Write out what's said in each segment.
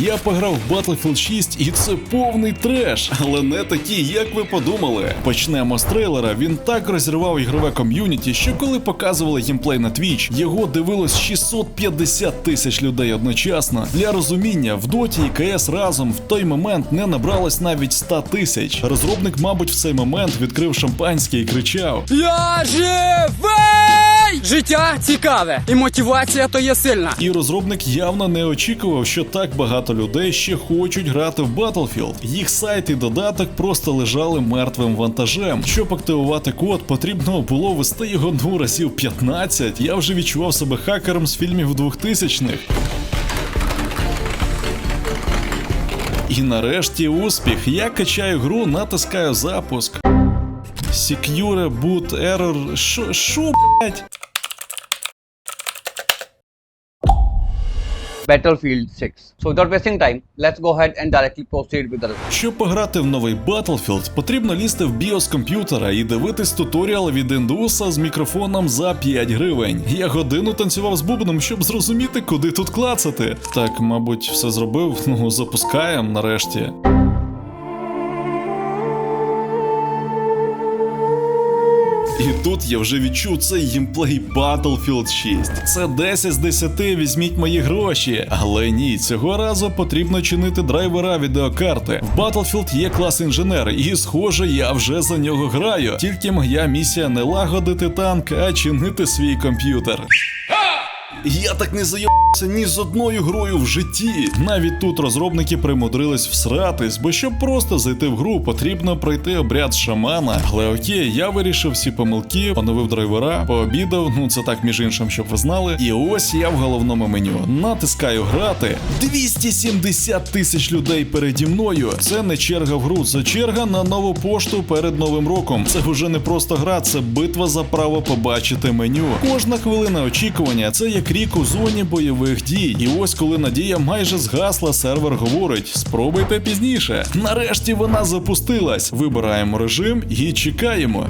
Я пограв в Battlefield 6 і це повний треш, але не такий, як ви подумали. Почнемо з трейлера. Він так розірвав ігрове ком'юніті, що коли показували геймплей на Twitch, його дивилось 650 тисяч людей одночасно. Для розуміння, в Доті і КС разом в той момент не набралось навіть 100 тисяч. Розробник, мабуть, в цей момент відкрив шампанське і кричав: Я живий! Життя цікаве, і мотивація то є сильна. І розробник явно не очікував, що так багато людей ще хочуть грати в Battlefield. Їх сайт і додаток просто лежали мертвим вантажем. Щоб активувати код, потрібно було вести його ну разів 15. Я вже відчував себе хакером з фільмів 2000-х. І нарешті успіх. Я качаю гру, натискаю запуск. Secure boot error. Що, що, блять? Battlefield 6. So without wasting time, let's go ahead and directly proceed with the result. Щоб пограти в новий Battlefield, потрібно лізти в BIOS комп'ютера і дивитись туторіал від індуса з мікрофоном за 5 гривень. Я годину танцював з бубном, щоб зрозуміти, куди тут клацати. Так, мабуть, все зробив. Ну, запускаємо нарешті. Тут я вже відчув цей гімплей Battlefield 6. Це 10 з 10, візьміть мої гроші. Але ні, цього разу потрібно чинити драйвера відеокарти. В Battlefield є клас інженер, і схоже, я вже за нього граю. Тільки моя місія не лагодити танк, а чинити свій комп'ютер. Я так не зайобався ні з одною грою в житті. Навіть тут розробники примудрились всратись, бо щоб просто зайти в гру, потрібно пройти обряд шамана. Але окей, я вирішив всі помилки, поновив драйвера, пообідав. Ну це так між іншим, щоб ви знали. І ось я в головному меню. Натискаю грати. 270 тисяч людей переді мною. Це не черга в гру, це черга на нову пошту перед новим роком. Це вже не просто гра, це битва за право побачити меню. Кожна хвилина очікування це як рік у зоні бойових дій. І ось коли надія майже згасла, сервер говорить: спробуйте пізніше. Нарешті вона запустилась. Вибираємо режим і чекаємо.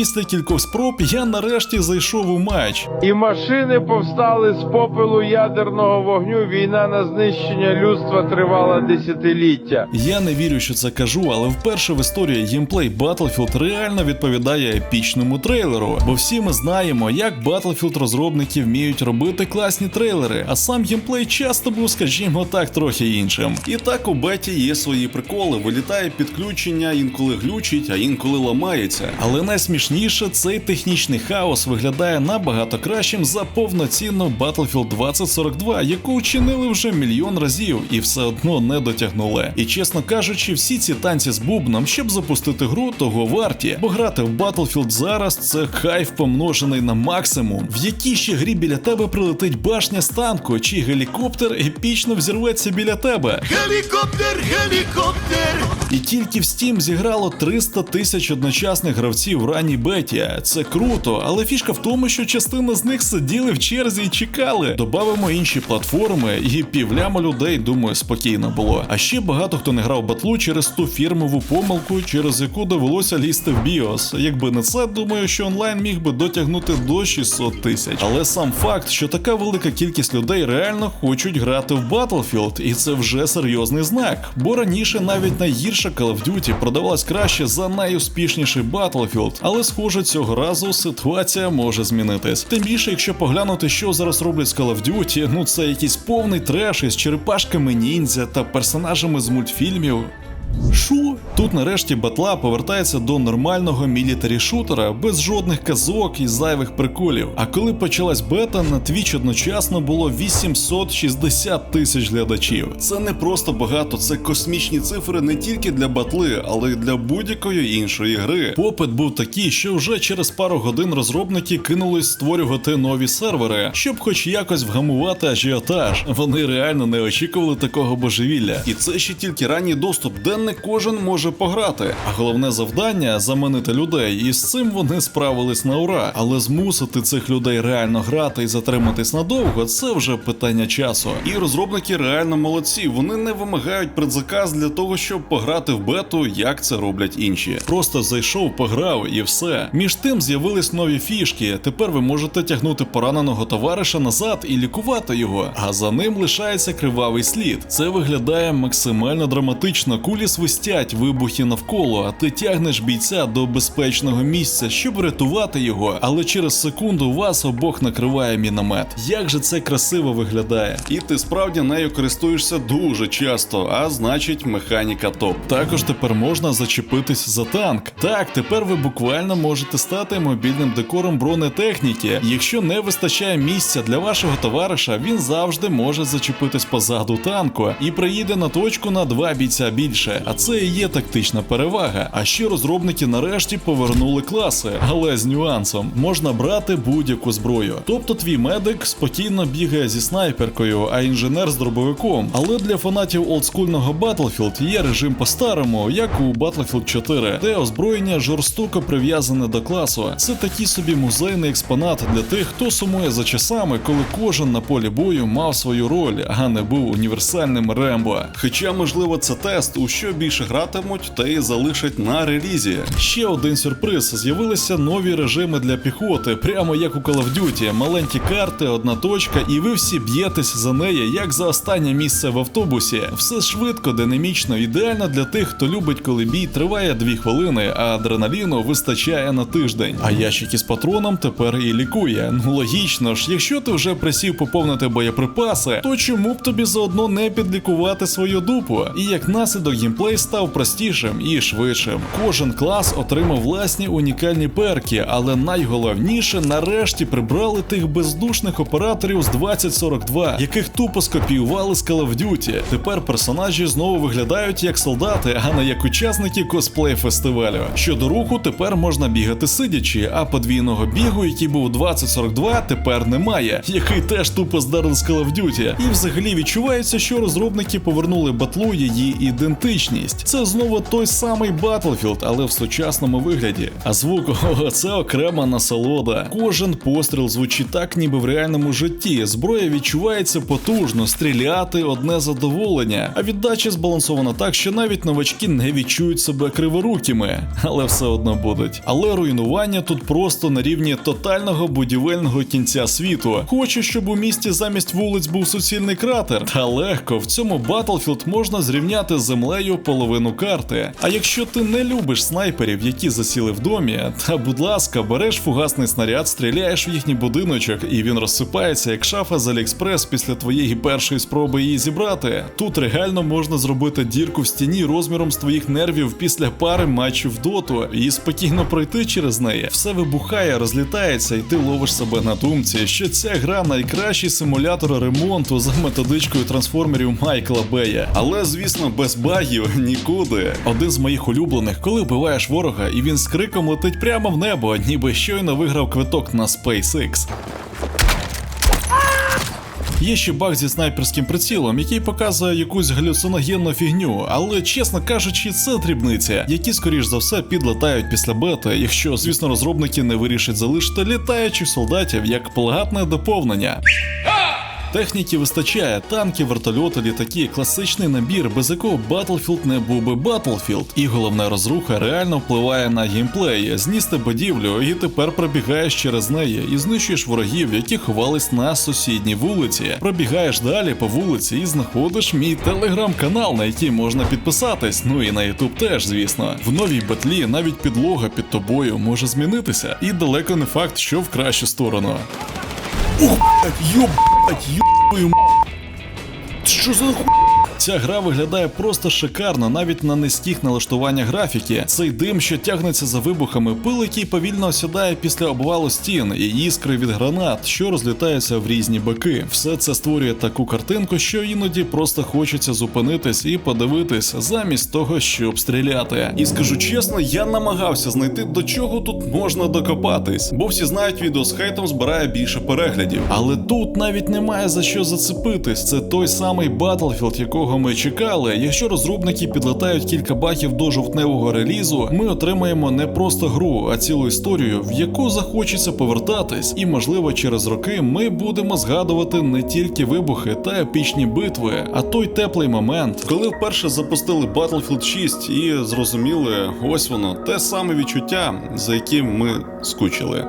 Після кількох спроб я нарешті зайшов у матч. І машини повстали з попелу ядерного вогню. Війна на знищення людства тривала десятиліття. Я не вірю, що це кажу, але вперше в історії геймплей Battlefield реально відповідає епічному трейлеру. Бо всі ми знаємо, як Battlefield розробники вміють робити класні трейлери, а сам геймплей часто був, скажімо так, трохи іншим. І так у беті є свої приколи, вилітає підключення, інколи глючить, а інколи ламається. Але найсмішніше, цей технічний хаос виглядає набагато кращим за повноцінну Battlefield 2042, яку вчинили вже мільйон разів і все одно не дотягнули. І чесно кажучи, всі ці танці з бубном, щоб запустити гру, того варті, бо грати в Battlefield зараз це кайф помножений на максимум. В якій ще грі біля тебе прилетить башня з танку, чи гелікоптер епічно взірветься біля тебе. Гелікоптер, гелікоптер! І тільки в Steam зіграло 300 тисяч одночасних гравців в ранній беті. Це круто, але фішка в тому, що частина з них сиділи в черзі і чекали. Добавимо інші платформи, і півляма людей, думаю, спокійно було. А ще багато хто не грав батлу через ту фірмову помилку, через яку довелося лізти в BIOS. Якби не це, думаю, що онлайн міг би дотягнути до 600 тисяч. Але сам факт, що така велика кількість людей реально хочуть грати в Battlefield, і це вже серйозний знак. Бо раніше навіть найгірша Call of Duty продавалась краще за найуспішніший Battlefield, але схоже, цього разу ситуація може змінитись. Тим більше, якщо поглянути, що зараз роблять з Call of Duty, ну це якийсь повний треш із черепашками ніндзя та персонажами з мультфільмів. Шо? Тут нарешті батла повертається до нормального мілітарі шутера без жодних казок і зайвих приколів. А коли почалась бета, на Twitch одночасно було 860 тисяч глядачів. Це не просто багато, це космічні цифри не тільки для батли, але й для будь-якої іншої гри. Попит був такий, що вже через пару годин розробники кинулись створювати нові сервери, щоб хоч якось вгамувати ажіотаж. Вони реально не очікували такого божевілля. І це ще тільки ранній доступ, де не кожен може пограти. А головне завдання заманити людей, і з цим вони справились на ура. Але змусити цих людей реально грати і затриматись надовго це вже питання часу. І розробники реально молодці. Вони не вимагають предзаказ для того, щоб пограти в бету, як це роблять інші. Просто зайшов, пограв і все. Між тим з'явились нові фішки. Тепер ви можете тягнути пораненого товариша назад і лікувати його. А за ним лишається кривавий слід. Це виглядає максимально драматично. Кулі свистять, вибухи навколо, а ти тягнеш бійця до безпечного місця, щоб врятувати його. Але через секунду вас обох накриває міномет. Як же це красиво виглядає? І ти справді нею користуєшся дуже часто, а значить механіка топ. Також тепер можна зачепитись за танк. Так, тепер ви буквально можете стати мобільним декором бронетехніки. Якщо не вистачає місця для вашого товариша, він завжди може зачепитись позаду танку і приїде на точку на два бійця більше. А це і є тактична перевага. А ще розробники нарешті повернули класи, але з нюансом можна брати будь-яку зброю. Тобто твій медик спокійно бігає зі снайперкою, а інженер з дробовиком. Але для фанатів олдскульного Battlefield є режим по-старому, як у Battlefield 4, де озброєння жорстоко прив'язане до класу. Це такий собі музейний експонат для тих, хто сумує за часами, коли кожен на полі бою мав свою роль, а не був універсальним Рембо. Хоча, можливо, це тест, у що більше гратимуть, та й залишать на релізі. Ще один сюрприз: з'явилися нові режими для піхоти, прямо як у Call of Duty. Маленькі карти, одна точка, і ви всі б'єтесь за неї, як за останнє місце в автобусі. Все швидко, динамічно, ідеально для тих, хто любить, коли бій триває 2 хвилини, а адреналіну вистачає на тиждень. А ящик із патроном тепер і лікує. Ну логічно ж, якщо ти вже присів поповнити боєприпаси, то чому б тобі заодно не підлікувати свою дупу? І як наслідок геймплей став простішим і швидшим. Кожен клас отримав власні унікальні перки, але найголовніше нарешті прибрали тих бездушних операторів з 2042, яких тупо скопіювали з Call of Duty. Тепер персонажі знову виглядають як солдати, а не як учасники косплей фестивалю. Щодо руху, тепер можна бігати сидячи, а подвійного бігу, який був у 2042, тепер немає, який теж тупо здерли з Call of Duty. І взагалі відчувається, що розробники повернули батлу її ідентичність. Це знову той самий Battlefield, але в сучасному вигляді. А звук о, це окрема насолода. Кожен постріл звучить так, ніби в реальному житті. Зброя відчувається потужно, стріляти одне задоволення, а віддача збалансована так, що навіть новачки не відчують себе криворукими, але все одно будуть. Але руйнування тут просто на рівні тотального будівельного кінця світу. Хочу, щоб у місті замість вулиць був суцільний кратер. Та легко в цьому Battlefield можна зрівняти з землею половину карти. А якщо ти не любиш снайперів, які засіли в домі, та будь ласка, береш фугасний снаряд, стріляєш в їхній будиночок, і він розсипається як шафа з Аліекспрес після твоєї першої спроби її зібрати. Тут реально можна зробити дірку в стіні розміром з твоїх нервів після пари матчів доту і спокійно пройти через неї. Все вибухає, розлітається, і ти ловиш себе на думці, що ця гра найкращий симулятор ремонту за методичкою трансформерів Майкла Бея. Але звісно, без багів нікуди. Один з моїх улюблених, коли вбиваєш ворога, і він з криком летить прямо в небо, ніби щойно виграв квиток на SpaceX. Є ще баг зі снайперським прицілом, який показує якусь галюциногенну фігню, але чесно кажучи, це дрібниця, які скоріш за все підлетають після бети, якщо, звісно, розробники не вирішать залишити літаючих солдатів як платне доповнення. Техніки вистачає, танки, вертольоти, літаки, класичний набір, без якого Battlefield не був би Battlefield. І головна розруха реально впливає на геймплей. Зніс ти будівлю, і тепер пробігаєш через неї і знищуєш ворогів, які ховались на сусідній вулиці. Пробігаєш далі по вулиці і знаходиш мій телеграм-канал, на який можна підписатись. Ну і на Ютуб теж, звісно. В новій батлі навіть підлога під тобою може змінитися. І далеко не факт, що в кращу сторону. Ух, блядь, йобую, м***. Що за ху... Ця гра виглядає просто шикарно, навіть на низьких налаштуваннях графіки. Цей дим, що тягнеться за вибухами, пил, який повільно осідає після обвалу стін, і іскри від гранат, що розлітаються в різні боки. Все це створює таку картинку, що іноді просто хочеться зупинитись і подивитись, замість того, щоб стріляти. І скажу чесно, я намагався знайти до чого тут можна докопатись, бо всі знають, відео з хейтом збирає більше переглядів. Але тут навіть немає за що зацепитись. Це той самий Battlefield, якого довго ми чекали. Якщо розробники підлатають кілька бахів до жовтневого релізу, ми отримаємо не просто гру, а цілу історію, в яку захочеться повертатись, і можливо через роки ми будемо згадувати не тільки вибухи та епічні битви, а той теплий момент, коли вперше запустили Battlefield 6 і зрозуміли, ось воно те саме відчуття, за яким ми скучили.